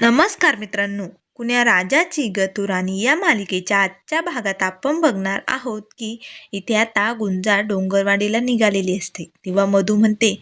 नमस्कार मित्रांनो. कुण्या राजाची गतुराणी या मालिकेच्या आजच्या भागात आपण बघणार आहोत की इथे आता गुंजा डोंगरवाडीला निघालेली असते. तेव्हा मधू म्हणते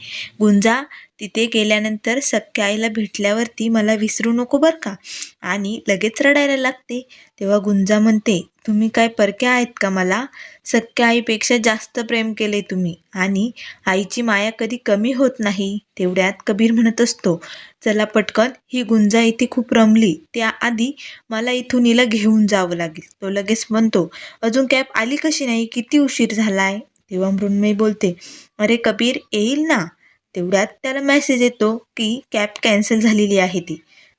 गुंजा तिथे गेल्यानंतर सख्या आईला भेटल्यावरती मला विसरू नको बरं का? आणि लगेच रडायला लागते. तेव्हा गुंजा म्हणते तुम्ही काय परक्या आहेत का मला? सख्या आईपेक्षा जास्त प्रेम केले तुम्ही आणि आईची माया कधी कमी होत नाही तेवढ्यात कबीर म्हणत असतो. चला पटकन ही गुंजा इथे खूप रमली. त्याआधी मला इथून हिला घेऊन जावं लागेल. तो लगेच म्हणतो अजून कॅब आली कशी नाही? किती उशीर झालाय? तेव्हा मृण्मयी बोलते अरे कबीर येईल ना? तेवढ्यात त्याला मेसेज येतो की कॅब कॅन्सल झालेली आहे ती.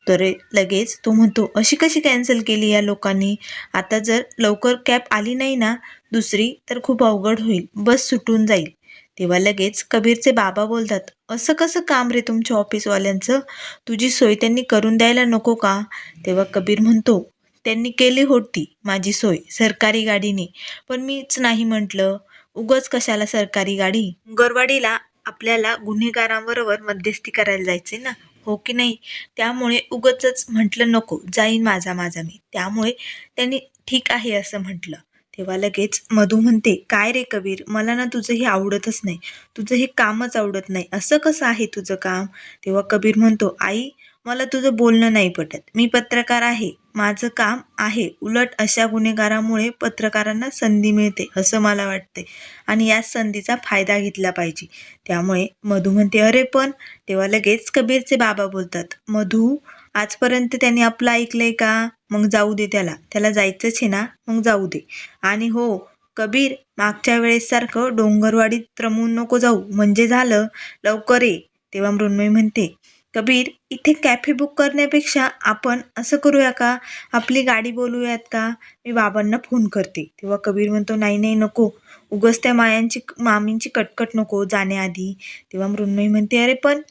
तर लगेच तो म्हणतो अशी कशी कॅन्सल केली या लोकांनी? आता जर लवकर कॅब आली नाही ना दुसरी तर खूप अवघड होईल. बस सुटून जाईल. तेव्हा लगेच कबीरचे बाबा बोलतात असं कसं काम रे तुमच्या ऑफिसवाल्यांचं? तुझी सोय त्यांनी करून द्यायला नको का? तेव्हा कबीर म्हणतो त्यांनी केली होती माझी सोय सरकारी गाडीने. पण मीच नाही म्हटलं. उगच कशाला सरकारी गाडी? गरवाडीला आपल्याला गुन्हेगारांबरोबर मध्यस्थी करायला जायचे ना? हो की नाही? त्यामुळे उगच म्हटलं नको जाईन माझा माझा मी. त्यामुळे त्यांनी ठीक आहे असं म्हटलं. तेव्हा लगेच मधू म्हणते काय रे कबीर मला ना तुझं हे आवडतच नाही. तुझं हे कामच आवडत नाही. असं कसं आहे तुझं काम? तेव्हा कबीर म्हणतो आई मला तुझं बोलणं नाही पटत. मी पत्रकार आहे. माझं काम आहे. उलट अशा गुन्हेगारामुळे पत्रकारांना संधी मिळते असं मला वाटते आणि या संधीचा फायदा घेतला पाहिजे. त्यामुळे मधू म्हणते अरे पण तेव्हा लगेच कबीरचे बाबा बोलतात मधू आजपर्यंत त्यांनी आपलं ऐकलंय का? मग जाऊ दे त्याला. त्याला जायचंच आहे ना? मग जाऊ दे. आणि हो कबीर मागच्या वेळेसारखं डोंगरवाडीत रमून नको जाऊ. म्हणजे झालं लवकर ये. तेव्हा मृण्मयी म्हणते कबीर इथे कॅफे बुक करण्यापेक्षा आपण असं करूया का? आपली गाडी बोलूयात का? मी बाबांना फोन करते. तेव्हा कबीर म्हणतो नाही नाही नको. उगच त्या मायांची मामींची कटकट नको जाण्याआधी. तेव्हा मृण्मयी म्हणते अरे पण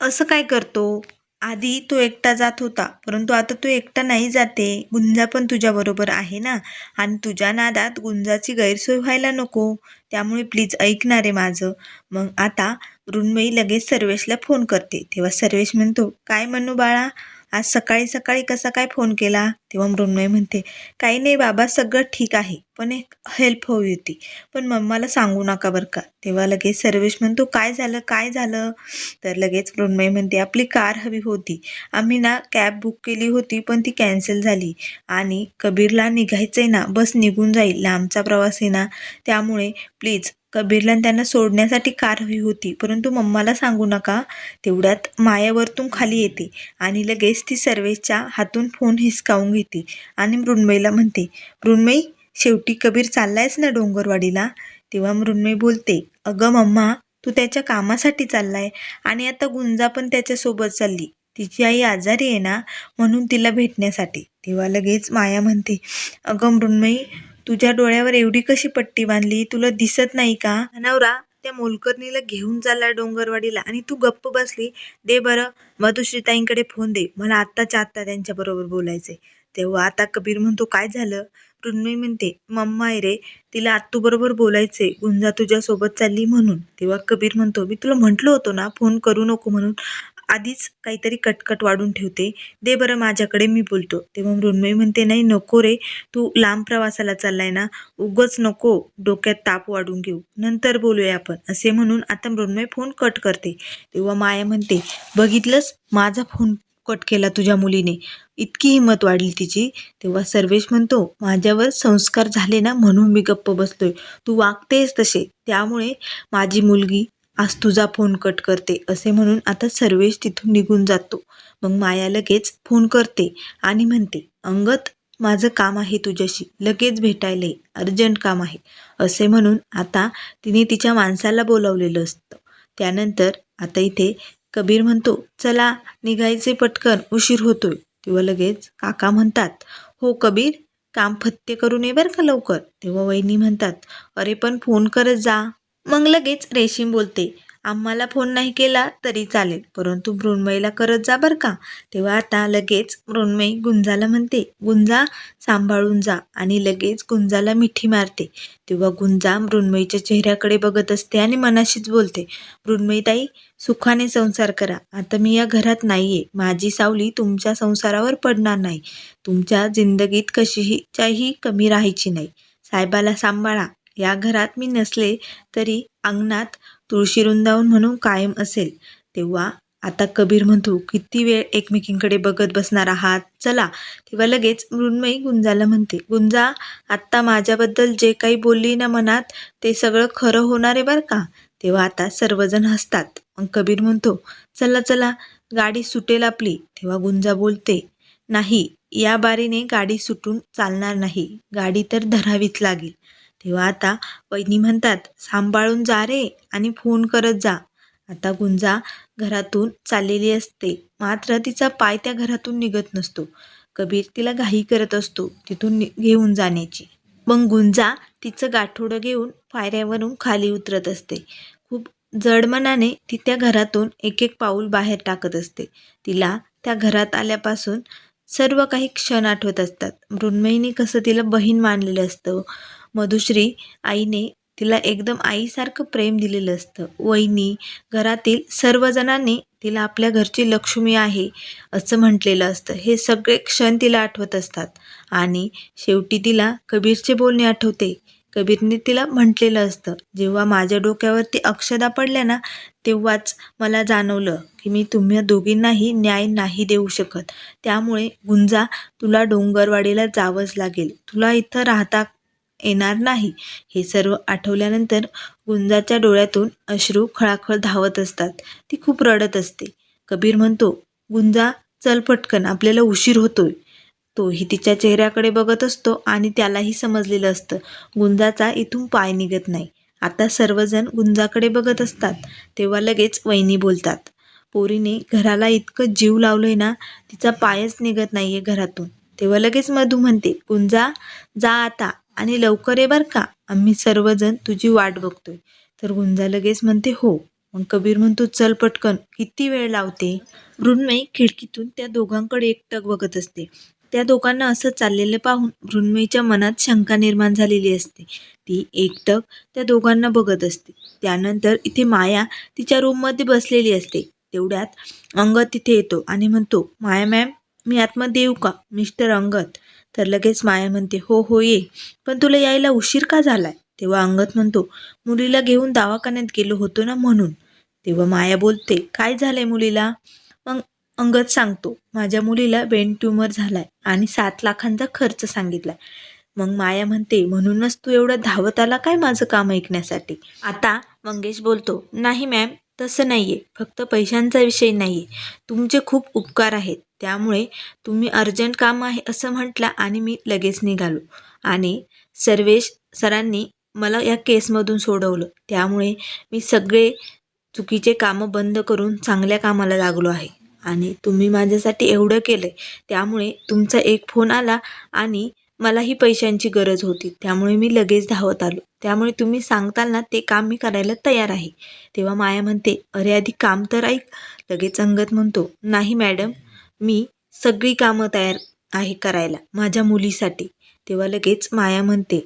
असं काय करतो? आधी तो एकटा जात होता. परंतु आता तो एकटा नाही जाते. गुंजा पण तुझ्याबरोबर आहे ना? आणि तुझ्या नादात गुंजाची गैरसोय व्हायला नको. त्यामुळे प्लीज ऐकणार आहे माझं. मग आता मृण्मयी लगेच सर्वेशला फोन करते. तेव्हा सर्वेश म्हणतो काय म्हणू बाळा आज सकाळी सकाळी कसा काय फोन केला? तेव्हा मृण्मयी म्हणते काही नाही बाबा सगळं ठीक आहे पण एक हेल्प हवी होती पण मम्माला सांगू नका बरं का. तेव्हा लगेच सर्वेश म्हणतो काय झालं काय झालं? तर लगेच मृण्मयी म्हणते आपली कार हवी होती आम्ही ना कॅब बुक केली होती पण ती कॅन्सल झाली आणि कबीरला निघायचं आहे ना बस निघून जाईल लांबचा प्रवास आहे ना त्यामुळे प्लीज कबीरला त्यांना सोडण्यासाठी कार हवी होती. परंतु मम्माला सांगू नका तेवढ्यात मायावरतून खाली येते आणि लगेच ती सर्वेच्या हातून फोन हिसकावून घेते आणि मृण्मयीला म्हणते मृण्मयी शेवटी कबीर चाललायस ना डोंगरवाडीला? तेव्हा मृण्मयी बोलते अगं मम्मा तू त्याच्या कामासाठी चाललाय आणि आता गुंजा पण त्याच्यासोबत चालली. तिची आई आजारी आहे ना म्हणून तिला भेटण्यासाठी. तेव्हा लगेच माया म्हणते अगं मृण्मयी तुझ्या डोळ्यावर एवढी कशी पट्टी बांधली? तुला दिसत नाही का? नवरा त्या मोलकर्णीला घेऊन चालला डोंगरवाडीला आणि तू गप्प बसली. दे बरं मधुश्रीताईंकडे फोन दे. मला आत्ताच्या आत्ता त्यांच्याबरोबर बोलायचंय. तेव्हा आता कबीर म्हणतो काय झालं? मृण्मयी म्हणते मम्मा आहे रे तिला आत्तूबरोबर बोलायचे गुंजा तुझ्यासोबत चालली म्हणून. तेव्हा कबीर म्हणतो मी तुला म्हटलं होतो ना फोन करू नको म्हणून. आधीच काहीतरी कटकट वाढून ठेवते. दे बरं माझ्याकडे मी बोलतो. तेव्हा मृण्मयी म्हणते नाही नको रे. तू लांब प्रवासाला चाललाय ना उगच नको डोक्यात ताप वाढून घेऊ. नंतर बोलूया आपण. असे म्हणून आता मृण्मयी फोन कट करते. तेव्हा माया म्हणते बघितलंस? माझा फोन कट केला तुझ्या मुलीने. इतकी हिंमत वाढली तिची. तेव्हा सर्वेश म्हणतो माझ्यावर संस्कार झाले ना म्हणून मी गप्प बसलोय. तू वागतेस तसे. त्यामुळे माझी मुलगी आज तुझा फोन कट करते असे म्हणून आता सर्वेश तिथून निघून जातो. मग माया लगेच फोन करते आणि म्हणते अंगत माझं काम आहे तुझ्याशी लगेच भेटायला अर्जंट काम आहे. असे म्हणून आता तिने तिच्या माणसाला बोलावलेलं असतं. त्यानंतर आता इथे कबीर म्हणतो चला निघायचे पटकन उशीर होतोय. तेव्हा लगेच काका म्हणतात हो कबीर काम फत्ते करून ये बरं का लवकर? तेव्हा वहिनी म्हणतात अरे पण फोन करत जा. मग लगेच रेशीम बोलते आम्हाला फोन नाही केला तरी चालेल परंतु मृण्मयीला करत जा बरं का. तेव्हा आता लगेच मृण्मयी गुंजाला म्हणते गुंजा सांभाळून जा. आणि लगेच गुंजाला मिठी मारते. तेव्हा गुंजा मृण्मयीच्या चेहऱ्याकडे बघत असते आणि मनाशीच बोलते मृण्मयीताई सुखाने संसार करा. आता मी या घरात नाही आहे माझी सावली तुमच्या संसारावर पडणार नाही. तुमच्या जिंदगीत कशीहीच्याही कमी राहायची नाही. साहेबाला सांभाळा. या घरात मी नसले तरी अंगणात तुळशी वृंदावन म्हणून कायम असेल. तेव्हा आता कबीर म्हणतो किती वेळ एकमेकींकडे बघत बसणार आहात? चला. तेव्हा लगेच मृण्मयी गुंजाला म्हणते गुंजा आत्ता माझ्याबद्दल जे काही बोलली ना मनात ते सगळं खरं होणार आहे बरं का? तेव्हा आता सर्वजण हसतात. मग कबीर म्हणतो चला चला गाडी सुटेल आपली. तेव्हा गुंजा बोलते नाही या बारीने गाडी सुटून चालणार नाही. गाडी तर धरावीच लागेल. तेव्हा आता वहिनी म्हणतात सांभाळून जा रे आणि फोन करत जा. आता गुंजा घरातून चाललेली असते. मात्र तिचा पाय त्या घरातून निघत नसतो. कबीर तिला घाई करत असतो तिथून नि- घेऊन जाण्याची. मग गुंजा तिचं गाठोडं घेऊन पायऱ्यावरून खाली उतरत असते. खूप जडमनाने ती त्या घरातून एक एक पाऊल बाहेर टाकत असते. तिला त्या घरात आल्यापासून सर्व काही क्षण आठवत असतात. मृण्मयीने कसं तिला बहीण मानलेलं असतं. मधुश्री आईने तिला एकदम आईसारखं प्रेम दिलेलं असतं. वहिनी घरातील सर्वजणांनी तिला आपल्या घरची लक्ष्मी आहे असं म्हटलेलं असतं. हे सगळे क्षण तिला आठवत असतात. आणि शेवटी तिला कबीरचे बोलणे आठवते. कबीरने तिला म्हटलेलं असतं. जेव्हा माझ्या डोक्यावरती अक्षदा पडल्या ना तेव्हाच मला जाणवलं की मी तुम्ही दोघींनाही न्याय नाही देऊ शकत. त्यामुळे गुंजा तुला डोंगरवाडीला जावंच लागेल. तुला इथं राहता येणार नाही. हे सर्व आठवल्यानंतर गुंजाच्या डोळ्यातून अश्रू खळाखळ धावत असतात. ती खूप रडत असते. कबीर म्हणतो गुंजा चल पटकन आपल्याला उशीर होतोय. तोही तिच्या चेहऱ्याकडे बघत असतो आणि त्यालाही समजलेलं असतं. गुंजाचा इथून पाय निघत नाही. आता सर्वजण गुंजाकडे बघत असतात. तेव्हा लगेच वहिनी बोलतात पोरीने घराला इतकं जीव लावलंय ना तिचा पायच निघत नाहीये घरातून. तेव्हा लगेच मधू म्हणते गुंजा जा आता आणि लवकर ये बर का. आम्ही सर्वजण तुझी वाट बघतोय. तर गुंजा लगेच म्हणते हो. मग कबीर म्हणतो चल पटकन किती वेळ लावते? मृण्मयी खिडकीतून त्या दोघांकडे एकटक बघत असते. त्या दोघांना असं चाललेलं पाहून मृण्मयीच्या मनात शंका निर्माण झालेली असते. ती एकटक त्या दोघांना बघत असते. त्यानंतर इथे माया तिच्या रूममध्ये बसलेली असते. तेवढ्यात अंगत तिथे येतो आणि म्हणतो माया मॅम मी आतमध्ये येऊ का? मिस्टर अंगत तर लगेच माया म्हणते हो हो ये. पण तुला यायला उशीर का झालाय? तेव्हा अंगत म्हणतो मुलीला घेऊन दवाखान्यात गेलो होतो ना म्हणून. तेव्हा माया बोलते काय झालंय मुलीला? अंगद सांगतो माझ्या मुलीला ब्रेन ट्यूमर झालाय आणि सात लाखांचा खर्च सांगितलाय. मग माया म्हणते म्हणूनच तू एवढं धावत आला काय माझं काम ऐकण्यासाठी? आता मंगेश बोलतो नाही मॅम तसं नाहीये. फक्त पैशांचा विषय नाहीये. तुमचे खूप उपकार आहेत. त्यामुळे तुम्ही अर्जंट काम आहे असं म्हटलं आणि मी लगेच निघालो. आणि सर्वेश सरांनी मला या केसमधून सोडवलं. त्यामुळे मी सगळे चुकीचे कामं बंद करून चांगल्या कामाला लागलो आहे. आणि तुम्ही माझ्यासाठी एवढं केलं त्यामुळे तुमचा एक फोन आला आणि मलाही पैशांची गरज होती. त्यामुळे मी लगेच धावत आलो. त्यामुळे तुम्ही सांगताल ना ते काम मी करायला तयार आहे. तेव्हा माया म्हणते अरे आधी काम तर ऐक. लगेच अंगत म्हणतो नाही मॅडम मी सगळी कामं तयार आहे करायला माझ्या मुलीसाठी. तेव्हा लगेच माया म्हणते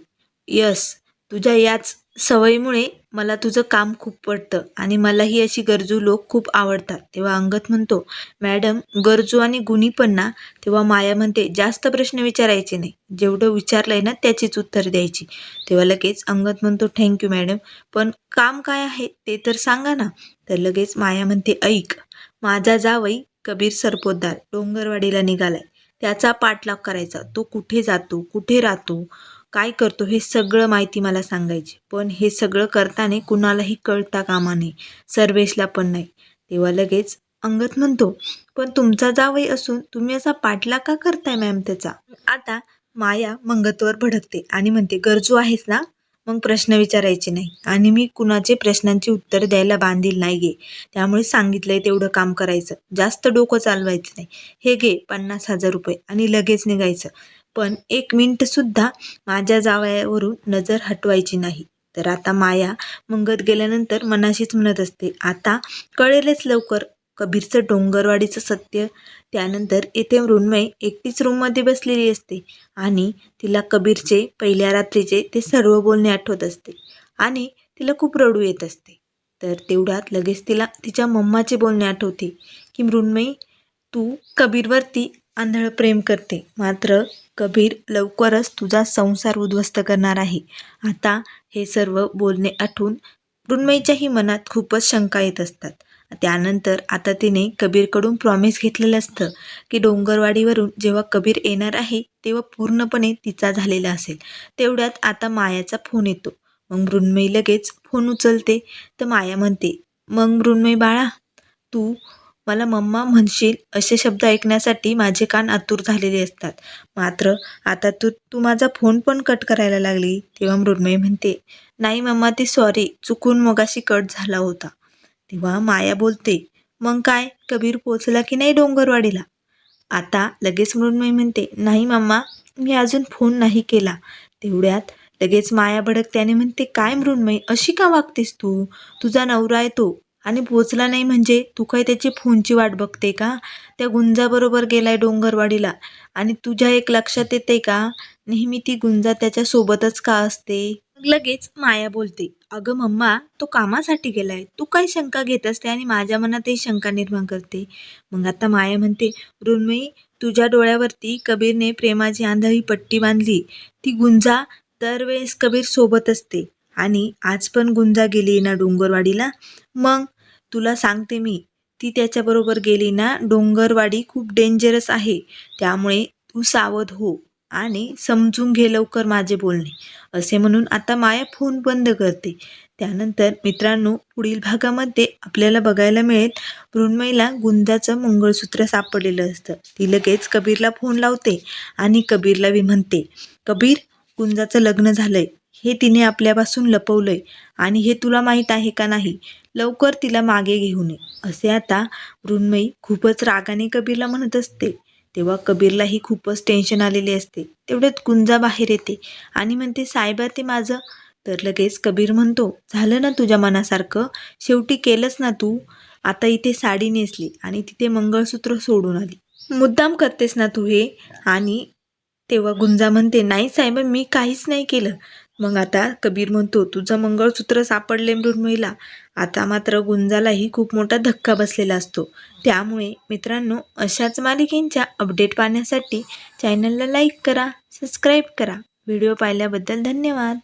यस तुझ्या याच सवयीमुळे मला तुझं काम खूप पडतं आणि मलाही अशी गरजू लोक खूप आवडतात. तेव्हा अंगत म्हणतो मॅडम गरजू आणि गुणी पण ना? तेव्हा माया म्हणते जास्त प्रश्न विचारायचे नाही. जेवढं विचारलंय ना त्याचीच उत्तर द्यायची. तेव्हा लगेच अंगत म्हणतो थँक्यू मॅडम पण काम काय आहे ते तर सांगा ना. तर लगेच माया म्हणते ऐक माझा जावई कबीर सरपोतदार डोंगरवाडीला निघालाय. त्याचा पाठलाग करायचा. तो कुठे जातो? कुठे राहतो? काय करतो हे सगळं माहिती मला सांगायची. पण हे सगळं करताना कुणालाही कळता कामा नये. सर्वेशला पण नाही. तेव्हा लगेच अंगत म्हणतो पण तुमचा जावई असून तुम्ही असा पाठला का करताय मॅम त्याचा? आता माया मंगतवर भडकते आणि म्हणते गरजू आहेस ना? मग प्रश्न विचारायचे नाही. आणि मी कुणाचे प्रश्नांची उत्तर द्यायला बांधील नाही गे. त्यामुळे सांगितलंय तेवढं काम करायचं. जास्त डोकं चालवायचं नाही. हे घे पन्नास हजार रुपये. आणि लगेच निघायचं. पण एक मिनटंसुद्धा माझ्या जावयावरून नजर हटवायची नाही. तर आता माया मंगत गेल्यानंतर मनाशीच म्हणत असते आता कळेलच लवकर कबीरचं डोंगरवाडीचं सत्य. त्यानंतर येथे मृण्मय एकटीच रूममध्ये बसलेली असते आणि तिला कबीरचे पहिल्या रात्रीचे ते सर्व बोलणे आठवत असते आणि तिला खूप रडू येत असते. तर तेवढ्यात लगेच तिला तिच्या मम्माचे बोलणे आठवते की मृण्मयी तू कबीरवरती आंधळ प्रेम करते. मात्र कबीर लवकरच तुझा संसार उद्ध्वस्त करणार आहे. आता हे सर्व बोलणे आठवून मृण्मयीच्याही मनात खूपच शंका येत असतात. त्यानंतर आता तिने कबीरकडून प्रॉमिस घेतलेलं असतं की डोंगरवाडीवरून जेव्हा कबीर येणार आहे तेव्हा पूर्णपणे तिचा झालेला असेल. तेवढ्यात आता मायाचा फोन येतो. मग मृण्मयी लगेच फोन उचलते. तर माया म्हणते मग मृण्मयी बाळा तू मला मम्मा म्हणशील असे शब्द ऐकण्यासाठी माझे कान आतुर झालेले असतात. मात्र आता तू तू माझा फोन पण कट करायला लागली तेव्हा मृण्मयी म्हणते नाही मम्मा ती सॉरी चुकून मगाशी कट झाला होता. तेव्हा माया बोलते मग काय कबीर पोचला की नाही डोंगरवाडीला? आता लगेच मृण्मयी म्हणते नाही मम्मा मी अजून फोन नाही केला. तेवढ्यात लगेच माया भडकत्याने म्हणते काय मृण्मयी अशी का वागतेस तू? तुझा नवरा आहे तो आणि पोचला नाही म्हणजे तू काय त्याची फोनची वाट बघते का? त्या गुंजाबरोबर गेलाय डोंगरवाडीला. आणि तुझ्या एक लक्षात येते का? नेहमी ती गुंजा त्याच्यासोबतच का असते? लगेच माया बोलते अगं मम्मा तो कामासाठी गेलाय. तू काय शंका घेत असते आणि माझ्या मनातही शंका निर्माण करते? मग आता माया म्हणते रुन्मयी तुझ्या डोळ्यावरती कबीरने प्रेमाची आंधळी पट्टी बांधली. ती गुंजा दरवेळेस कबीर सोबत असते. आणि आज पण गुंजा गेली ना डोंगरवाडीला. मग तुला सांगते मी ती त्याच्याबरोबर गेली ना डोंगरवाडी खूप डेंजरस आहे. त्यामुळे तू सावध हो आणि समजून घे लवकर माझे बोलणे. असे म्हणून आता माया फोन बंद करते. त्यानंतर मित्रांनो पुढील भागामध्ये आपल्याला बघायला मिळेल मृण्मयीला गुंजाचं मंगळसूत्र सापडलेलं असतं. ती लगेच कबीरला फोन लावते आणि कबीरला बी म्हणते कबीर गुंजाचं लग्न झालंय. हे तिने आपल्यापासून लपवलंय आणि हे तुला माहीत आहे का नाही? लवकर तिला मागे घेऊन ये. असे आता मृण्मयी खूपच रागाने कबीरला म्हणत असते. तेव्हा कबीरलाही खूपच टेन्शन आलेले असते. तेवढ्यात गुंजा बाहेर येते आणि म्हणते साहेबा ते माझं. तर लगेच कबीर म्हणतो झालं ना तुझ्या मनासारखं? शेवटी केलंच ना तू? आता इथे साडी नेसली आणि तिथे मंगळसूत्र सोडून आली. मुद्दाम करतेस ना तू हे? आणि तेव्हा गुंजा म्हणते नाही साहेब मी काहीच नाही केलं. मग आता कबीर म्हणतो तुझं मंगळसूत्र सापडले मृण्मयीला आता मात्र गुंजालाही खूप मोठा धक्का बसलेला असतो. त्यामुळे मित्रांनो अशाच मालिकेंच्या अपडेट पाहण्यासाठी चॅनलला लाईक करा सबस्क्राईब करा. व्हिडिओ पाहिल्याबद्दल धन्यवाद.